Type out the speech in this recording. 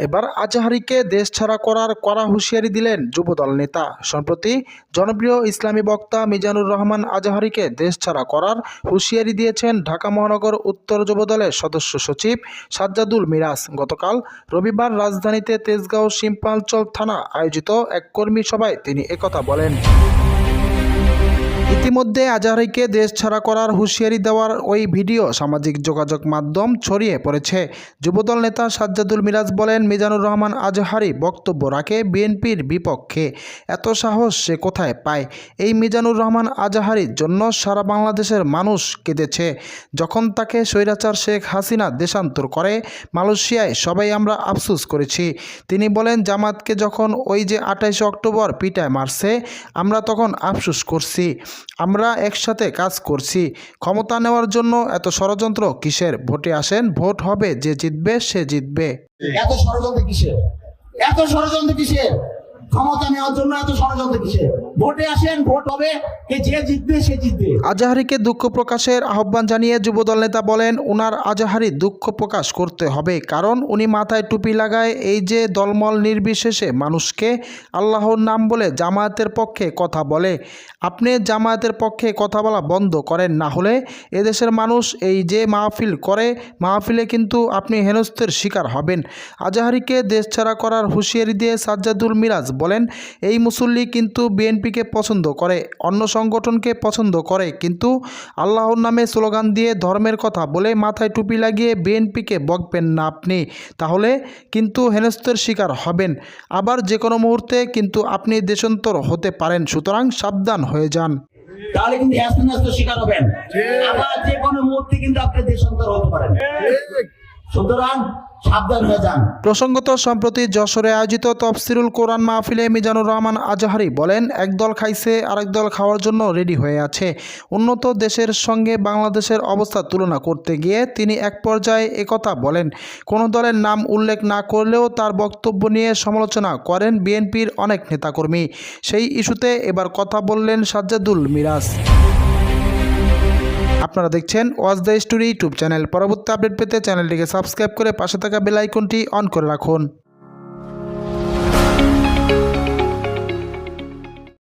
এবার আজাহারিকে দেশ ছাড়া করার কড়া হুঁশিয়ারি দিলেন যুবদল নেতা। সম্প্রতি জনপ্রিয় ইসলামী বক্তা মিজানুর রহমান আজাহারিকে দেশ ছাড়া করার হুঁশিয়ারি দিয়েছেন ঢাকা মহানগর উত্তর যুবদলের সদস্য সচিব সাজ্জাদুল মিরাজ। গতকাল রবিবার রাজধানীতে তেজগাঁও শিম্পাঞ্চল থানা আয়োজিত এক কর্মী সভায় তিনি একথা বলেন। ইতিমধ্যে আজহারিকে দেশ ছাড়া করার হুঁশিয়ারি দেওয়ার ওই ভিডিও সামাজিক যোগাযোগ মাধ্যম ছড়িয়ে পড়েছে। যুবদল নেতা সাজ্জাদুল মিরাজ বলেন, মিজানুর রহমান আজহারি বক্তব্য রাখে বিএনপির বিপক্ষে। এত সাহস সে কোথায় পায়? এই মিজানুর রহমান আজহারির জন্য সারা বাংলাদেশের মানুষ কেঁদেছে। যখন তাকে স্বৈরাচার শেখ হাসিনা দেশান্তর করে, মালয়েশিয়ায় সবাই আমরা আফসোস করেছি। তিনি বলেন, জামাতকে যখন ওই যে আঠাইশে অক্টোবর পিটায় মারছে, আমরা তখন আফসোস করছি। আমরা একসাথে কাজ করছি। ক্ষমতা নেওয়ার জন্য এত ষড়যন্ত্র কিসের? ভোটে আসেন, ভোট হবে, যে জিতবে, সে জিতবে। এত ষড়যন্ত্র কিসের? এত ষড়যন্ত্র কিসের? আজাহারিকে দুঃখ প্রকাশের আহ্বান জানিয়ে যুবদল নেতা বলেন, উনার আজাহারি দুঃখ প্রকাশ করতে হবে, কারণ উনি মাথায় টুপি লাগায় এই যে দলমল নির্বিশেষে মানুষকে আল্লাহর নাম বলে জামায়াতের পক্ষে কথা বলে। আপনি জামায়াতের পক্ষে কথা বলা বন্ধ করেন, না হলে এদেশের মানুষ এই যে মাহফিল করে, মাহফিলে কিন্তু আপনি হেনস্থের শিকার হবেন। আজাহারিকে দেশ ছাড়া করার হুঁশিয়ারি দিয়ে সাজ্জাদুল মিরাজ বলেন এই মুসল্লি কিন্তু বিএনপিকে পছন্দ করে অন্য সংগঠনকে পছন্দ করে কিন্তু আল্লাহর নামে স্লোগান দিয়ে ধর্মের কথা বলে মাথায় টুপি লাগিয়ে বিএনপিকে বকবেন না আপনি। তাহলে কিন্তু হেনস্থের শিকার হবেন। আবার যে কোনো মুহূর্তে কিন্তু আপনি দেশান্তর হতে পারেন। সুতরাং সাবধান হয়ে যান। তাহলে কিন্তু শিকার হবেন। আবার যে কোনো মুহূর্তে কিন্তু আপনি দেশান্তর হতে পারেন। সুতরাং সাবধান হয়ে যান প্রসঙ্গত, সম্প্রতি যশোরে আয়োজিত তফসিরুল কোরআন মাহফিলে মিজানুর রহমান আজাহারি বলেন, একদল খাইছে, আরেক দল খাওয়ার জন্য রেডি হয়ে আছে। উন্নত দেশের সঙ্গে বাংলাদেশের অবস্থা তুলনা করতে গিয়ে তিনি এক পর্যায়ে একথা বলেন, কোনো দলের নাম উল্লেখ না করলেও তার বক্তব্য নিয়ে সমালোচনা করেন বিএনপির অনেক নেতাকর্মী। সেই ইস্যুতে এবার কথা বললেন সাজ্জাদুল মিরাজ। আপনারা দেখছেন was the story YouTube channel পরবর্তী আপডেট পেতে চ্যানেলটিকে সাবস্ক্রাইব করে পাশে থাকা বেল আইকনটি অন করে রাখুন।